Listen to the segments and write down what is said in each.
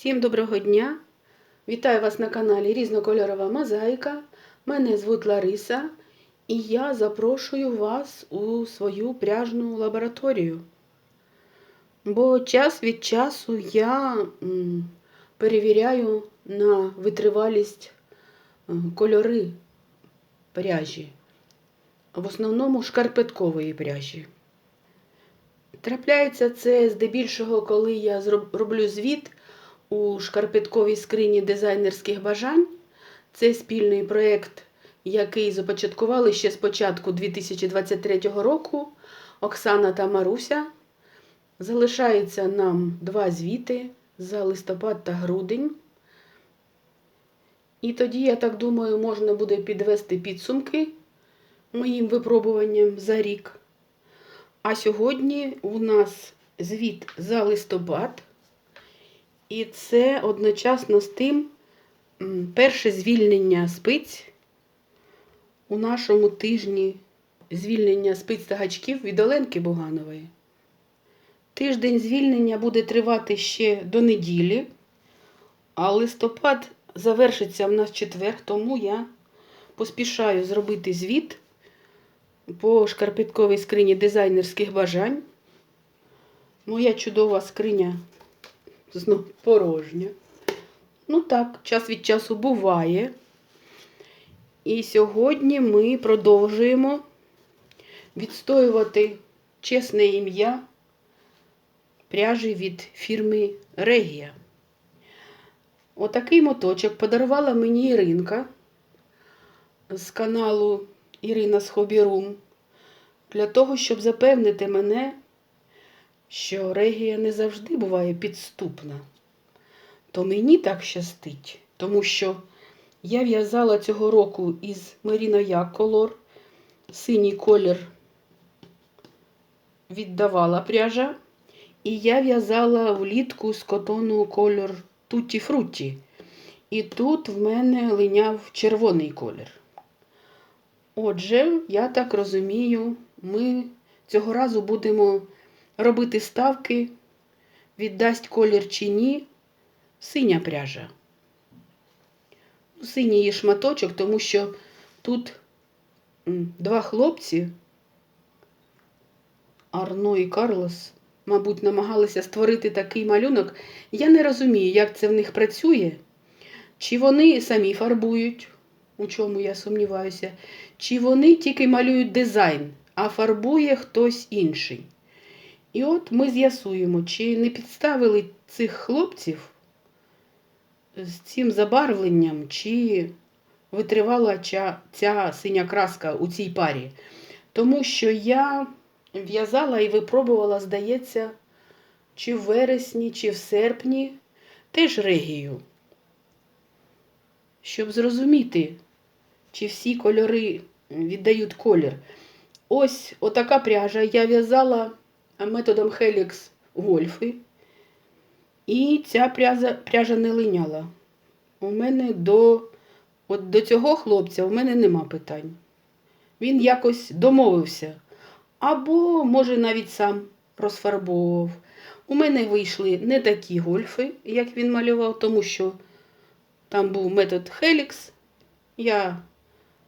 Всім доброго дня! Вітаю вас на каналі Різнокольорова Мозаїка. Мене звуть Лариса і я запрошую вас у свою пряжну лабораторію. Бо час від часу я перевіряю на витривалість кольори пряжі, в основному шкарпеткової пряжі. Трапляється це здебільшого, коли я роблю звіт у шкарпетковій скрині дизайнерських бажань. Це спільний проєкт, який започаткували ще з початку 2023 року Оксана та Маруся. Залишається нам два звіти за листопад та грудень. І тоді, я так думаю, можна буде підвести підсумки моїм випробуванням за рік. А сьогодні у нас звіт за листопад, і це одночасно з тим перше звільнення спиць у нашому тижні звільнення спиць та гачків від Оленки Буганової. Тиждень звільнення буде тривати ще до неділі, а листопад завершиться в нас четвер, тому я поспішаю зробити звіт по шкарпетковій скрині дизайнерських бажань. Моя чудова скриня знов порожня. Ну так, час від часу буває. І сьогодні ми продовжуємо відстоювати чесне ім'я пряжі від фірми Регія. Отакий моточок подарувала мені Іринка з каналу Ірина з Хобі Рум для того, щоб запевнити мене, що регія не завжди буває підступна. То мені так щастить, тому що я в'язала цього року із Yak Color, синій колір віддавала пряжа, і я в'язала влітку з котону колір Tutti Frutti. І тут в мене линяв червоний колір. Отже, я так розумію, ми цього разу будемо робити ставки, віддасть колір чи ні, синя пряжа. Синій її шматочок, тому що тут два хлопці, Арно і Карлос, мабуть, намагалися створити такий малюнок. Я не розумію, як це в них працює, чи вони самі фарбують, у чому я сумніваюся, чи вони тільки малюють дизайн, а фарбує хтось інший. І от ми з'ясуємо, чи не підставили цих хлопців з цим забарвленням, чи витривала ця, ця синя краска у цій парі. Тому що я в'язала і випробувала, здається, чи в вересні, чи в серпні теж регію. Щоб зрозуміти, чи всі кольори віддають колір. Ось отака пряжа я в'язала методом Helix гольфи. І ця пряжа, пряжа не линяла. У мене до, от до цього хлопця у мене нема питань. Він якось домовився. Або, може, навіть сам розфарбовував. У мене вийшли не такі гольфи, як він малював, тому що там був метод Helix. Я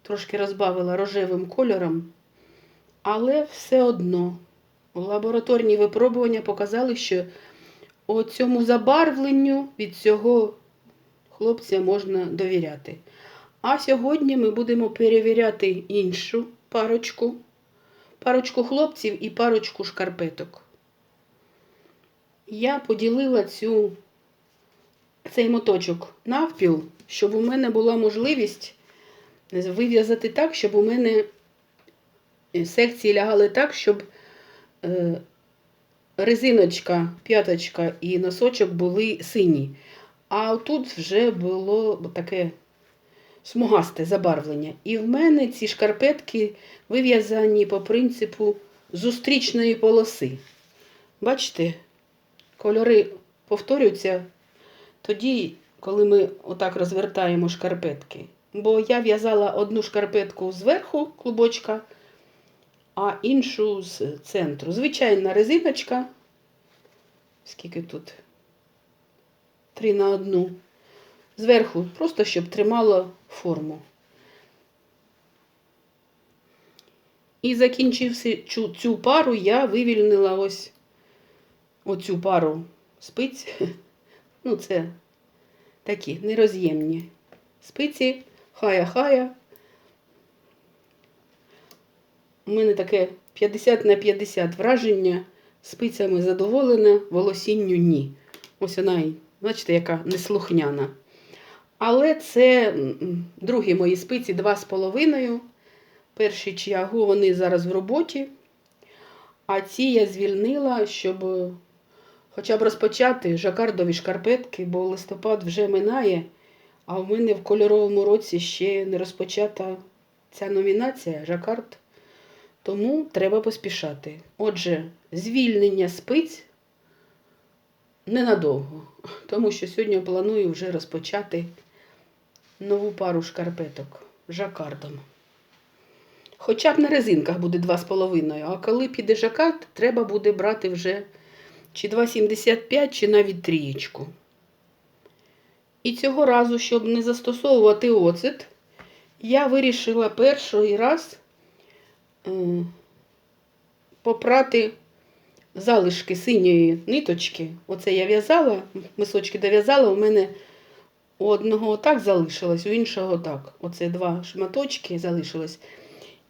трошки розбавила рожевим кольором, але все одно лабораторні випробування показали, що о цьому забарвленню від цього хлопця можна довіряти. А сьогодні ми будемо перевіряти іншу парочку, парочку хлопців і парочку шкарпеток. Я поділила цю, цей моточок навпіл, щоб у мене була можливість вив'язати так, щоб у мене секції лягали так, щоб е, резиночка, п'яточка і носочок були сині. А тут вже було таке смугасте забарвлення. І в мене ці шкарпетки вив'язані по принципу зустрічної полоси. Бачите, кольори повторюються тоді, коли ми отак розвертаємо шкарпетки. Бо я в'язала одну шкарпетку зверху клубочка, а іншу з центру. Звичайна резиночка. Скільки тут? 3 на 1. Зверху, просто щоб тримало форму. І закінчивши цю, цю пару, я вивільнила ось оцю пару спиць. Ну, це такі нероз'ємні спиці, хая-хая. У мене таке 50 на 50 враження. Спицями задоволена, волосінню ні. Ось вона, бачите, яка неслухняна. Але це другі мої спиці 2,5. Перші чиягу, вони зараз в роботі. А ці я звільнила, щоб е, хоча б розпочати жакардові шкарпетки, бо листопад вже минає, а в мене в кольоровому році ще не розпочата ця номінація жакард. Тому треба поспішати. Отже, звільнення спиць ненадовго, тому що сьогодні планую вже розпочати нову пару шкарпеток жакардом. Хоча б на резинках буде 2,5, а коли піде жакард, треба буде брати вже чи 2,75, чи навіть трієчку. І цього разу, щоб не застосовувати оцет, я вирішила перший раз попрати залишки синьої ниточки. Оце я в'язала, мисочки дов'язала, у мене у одного отак залишилось, у іншого так. Оце два шматочки залишилось.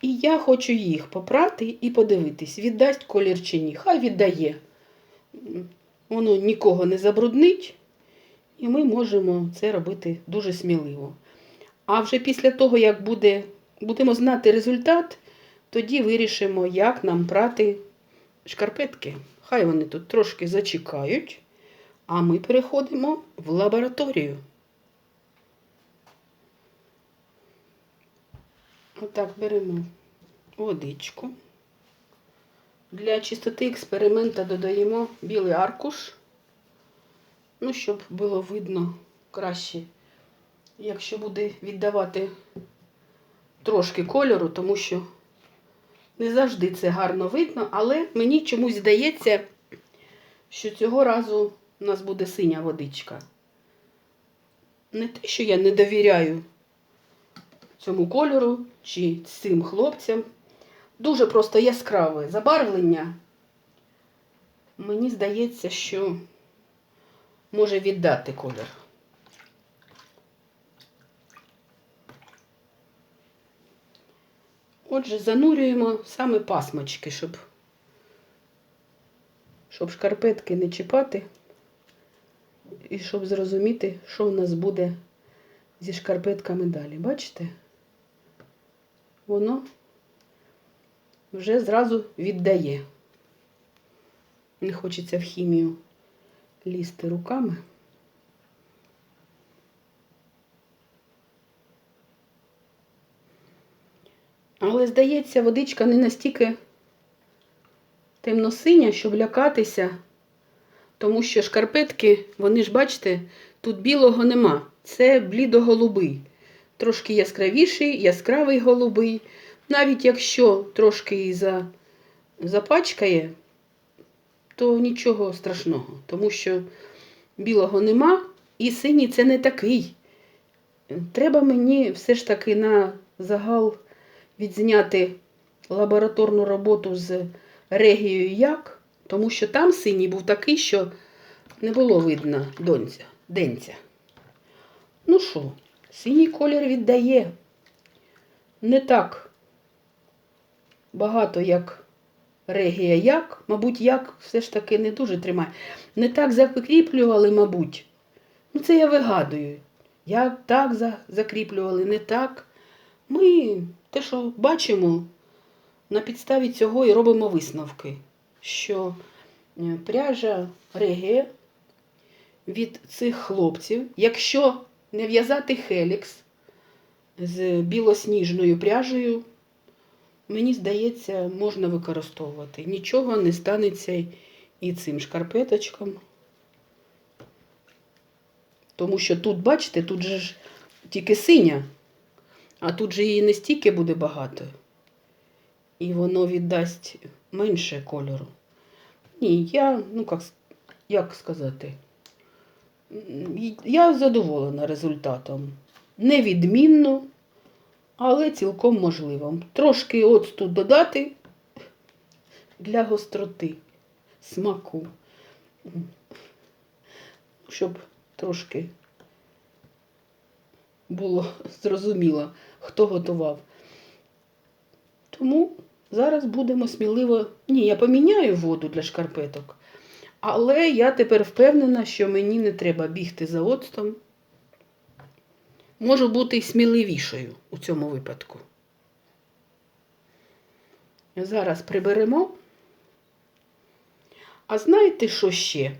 І я хочу їх попрати і подивитись, віддасть колір чи ні. Хай віддає. Воно нікого не забруднить, і ми можемо це робити дуже сміливо. А вже після того, як буде, будемо знати результат, тоді вирішимо, як нам прати шкарпетки. Хай вони тут трошки зачекають, а ми переходимо в лабораторію. Отак беремо водичку. Для чистоти експеримента додаємо білий аркуш. Ну, щоб було видно краще, якщо буде віддавати трошки кольору, тому що не завжди це гарно видно, але мені чомусь здається, що цього разу у нас буде синя водичка. Не те, що я не довіряю цьому кольору чи цим хлопцям. Дуже просто яскраве забарвлення. Мені здається, що може віддати колір. Отже, занурюємо саме пасмочки, щоб, щоб шкарпетки не чіпати. І щоб зрозуміти, що в нас буде зі шкарпетками далі. Бачите? Воно вже зразу віддає. Не хочеться в хімію лізти руками. Але, здається, водичка не настільки темно-синя, щоб лякатися, тому що шкарпетки, вони ж, бачите, тут білого нема. Це блідо-голубий. Трошки яскравіший, яскравий голубий. Навіть якщо трошки за, запачкає, то нічого страшного, тому що білого нема, і синій це не такий. Треба мені все ж таки на загал відзняти лабораторну роботу з регією як, тому що там синій був такий, що не було видно донця, денця. Ну що, синій колір віддає не так багато, як регія як. Мабуть, як все ж таки не дуже тримає. Не так закріплювали, мабуть. Ну, це я вигадую. Як так закріплювали, не так. Ми те, що бачимо, на підставі цього і робимо висновки, що е, пряжа регія від цих хлопців, якщо не в'язати хелікс з білосніжною пряжею, мені здається, можна використовувати. Нічого не станеться і цим шкарпеточкам. Тому що тут, бачите, тут же ж тільки синя, а тут же її не стільки буде багато. І воно віддасть менше кольору. Ні, я, ну як, як сказати, Я задоволена результатом. Невідмінно, але цілком можливо. Трошки оцту додати для гостроти, смаку, щоб трошки було зрозуміло, хто готував. Тому зараз будемо сміливо. Ні, я поміняю воду для шкарпеток. Але я тепер впевнена, що мені не треба бігти за оцтом. Можу бути й сміливішою у цьому випадку. Зараз приберемо. А знаєте, що ще?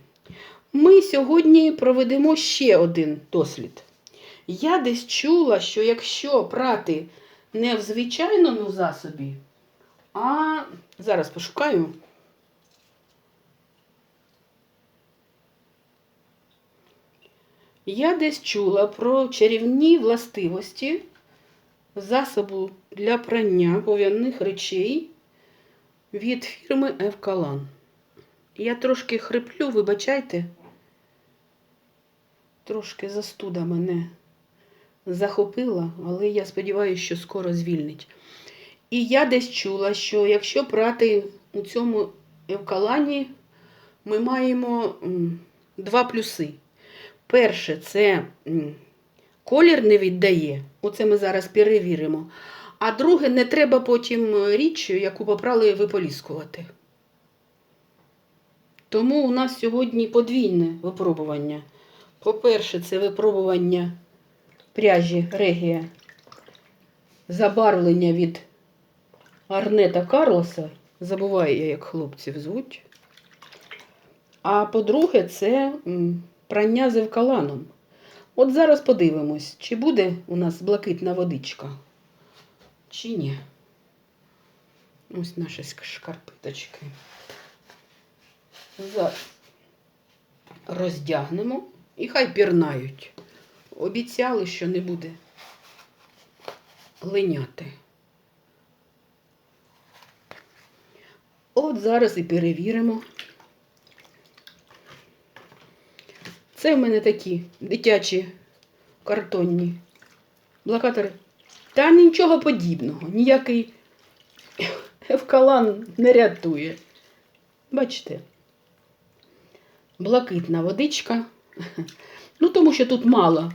Ми сьогодні проведемо ще один дослід. Я десь чула, що якщо прати не в звичайному засобі, а зараз пошукаю. Я десь чула про чарівні властивості засобу для прання пов'яних речей від фірми Евкалан. Я трошки хриплю, вибачайте. Трошки застуда мене захопила, але я сподіваюся, що скоро звільнить. І я десь чула, що якщо прати у цьому евкалані, ми маємо два плюси. Перше, це колір не віддає. Оце ми зараз перевіримо. А друге, не треба потім річ, яку попрали, виполіскувати. Тому у нас сьогодні подвійне випробування. По-перше, це випробування пряжі Регія. Забарвлення від Арнета Карлоса. Забуваю я, як хлопців звуть. А по-друге, це прання з евкаланом. От зараз подивимось, чи буде у нас блакитна водичка, чи ні. Ось наші шкарпеточки. Зараз роздягнемо і хай пірнають. Обіцяли, що не буде линяти. От зараз і перевіримо. Це в мене такі дитячі картонні блокатори. Та нічого подібного. Ніякий евкалан не рятує. Бачите? Блакитна водичка. Ну, тому що тут мало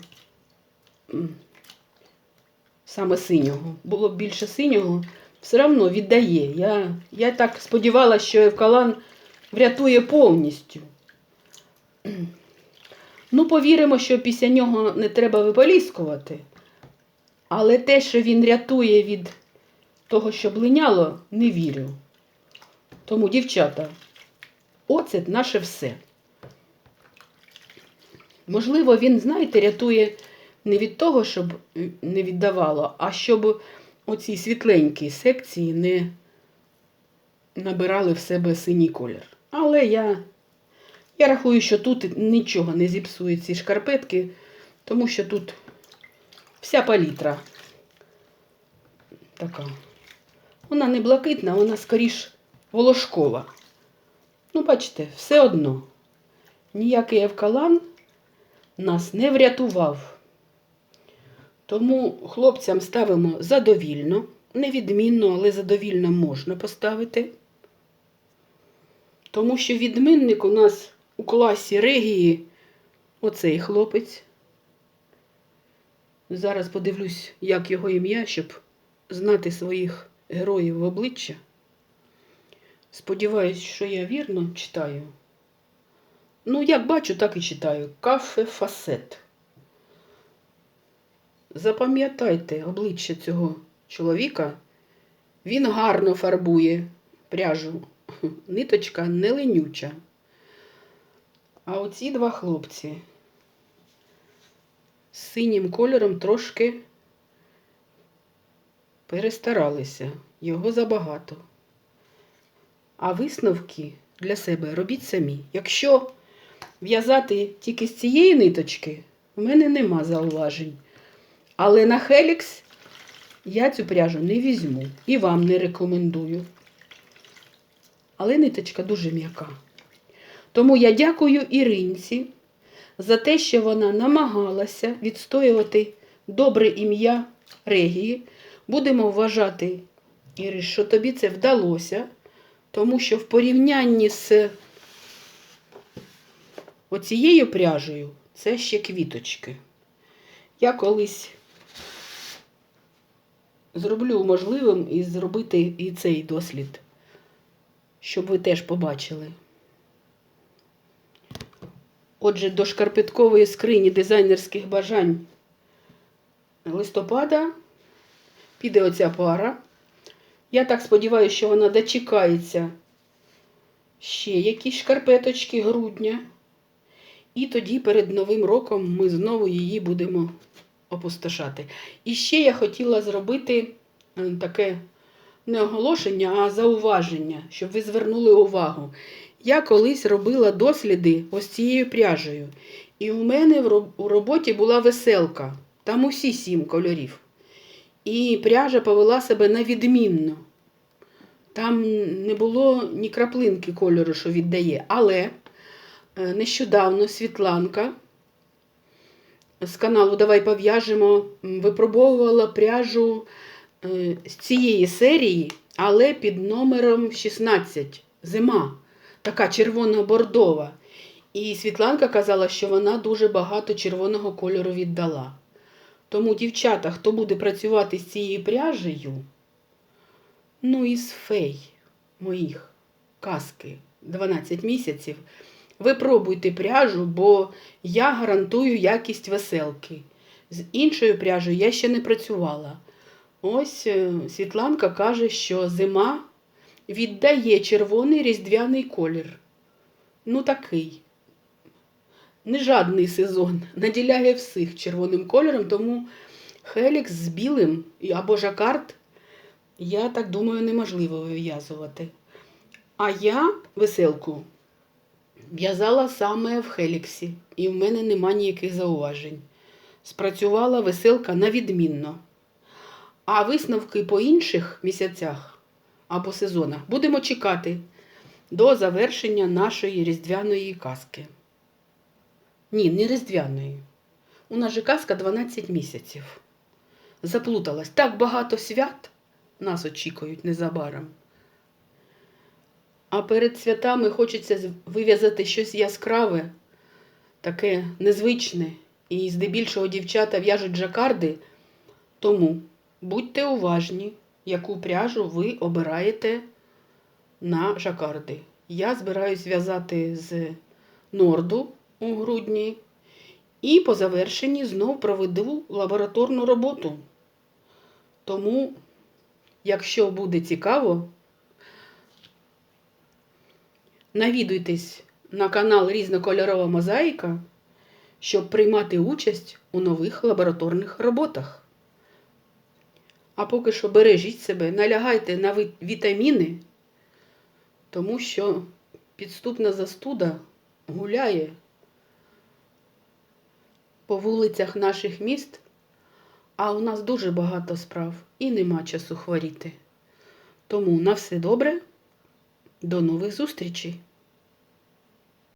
саме синього. Було б більше синього, все одно віддає. Я, я так сподівалася, що Евкалан врятує повністю. Ну, повіримо, що після нього не треба виполіскувати. Але те, що він рятує від того, що блиняло, не вірю. Тому, дівчата, оцет наше все. Можливо, він, знаєте, рятує не від того, щоб не віддавало, а щоб оці світленькі секції не набирали в себе синій колір. Але я, я рахую, що тут нічого не зіпсує ці шкарпетки, тому що тут вся палітра така. Вона не блакитна, вона скоріш волошкова. Ну, бачите, все одно. Ніякий евкалан нас не врятував. Тому хлопцям ставимо задовільно, невідмінно, але задовільно можна поставити. Тому що відмінник у нас у класі регії оцей хлопець. Зараз подивлюсь, як його ім'я, щоб знати своїх героїв в обличчя. Сподіваюсь, що я вірно читаю. Ну, як бачу, так і читаю. Кафе Фасет. Запам'ятайте обличчя цього чоловіка. Він гарно фарбує пряжу. Ниточка не ленюча. А оці два хлопці з синім кольором трошки перестаралися. Його забагато. А висновки для себе робіть самі. Якщо в'язати тільки з цієї ниточки, в мене нема зауважень. Але на Хелікс я цю пряжу не візьму і вам не рекомендую. Але ниточка дуже м'яка. Тому я дякую Іринці за те, що вона намагалася відстоювати добре ім'я Регії. Будемо вважати, Іриш, що тобі це вдалося, тому що в порівнянні з оцією пряжею це ще квіточки. Я колись зроблю можливим і зробити і цей дослід, щоб ви теж побачили. Отже, до шкарпеткової скрині дизайнерських бажань листопада піде оця пара. Я так сподіваюся, що вона дочекається ще якісь шкарпеточки грудня. І тоді перед Новим роком ми знову її будемо опустошати. І ще я хотіла зробити е, таке не оголошення, а зауваження, щоб ви звернули увагу. Я колись робила досліди ось цією пряжею. І у мене у роботі була веселка. Там усі сім кольорів. І пряжа повела себе невідмінно. Там не було ні краплинки кольору, що віддає. Але нещодавно Світланка з каналу Давай пов'яжемо випробовувала пряжу е, з цієї серії, але під номером 16 зима, така червоно-бордова. І Світланка казала, що вона дуже багато червоного кольору віддала. Тому, дівчата, хто буде працювати з цією пряжею, ну із фей моїх казки 12 місяців, ви пробуйте пряжу, бо я гарантую якість веселки. З іншою пряжею я ще не працювала. Ось е, Світланка каже, що зима віддає червоний різдвяний колір. Ну такий. Не жадний сезон, наділяє всіх червоним кольором, тому хелікс з білим або жакард, я так думаю, неможливо вив'язувати. А я веселку в'язала саме в хеліксі, і в мене нема ніяких зауважень. Спрацювала веселка на відмінно. А висновки по інших місяцях або сезонах будемо чекати до завершення нашої різдвяної казки. Ні, не різдвяної. У нас же казка 12 місяців. Заплуталась. Так багато свят нас очікують незабаром. А перед святами хочеться вив'язати щось яскраве, таке незвичне. І здебільшого дівчата в'яжуть жакарди. Тому будьте уважні, яку пряжу ви обираєте на жакарди. Я збираюсь в'язати з норду у грудні. І по завершенні знов проведу лабораторну роботу. Тому, якщо буде цікаво, навідуйтесь на канал Різнокольорова мозаїка, щоб приймати участь у нових лабораторних роботах. А поки що бережіть себе, налягайте на вітаміни, тому що підступна застуда гуляє по вулицях наших міст, а у нас дуже багато справ і нема часу хворіти. Тому на все добре, до нових зустрічей!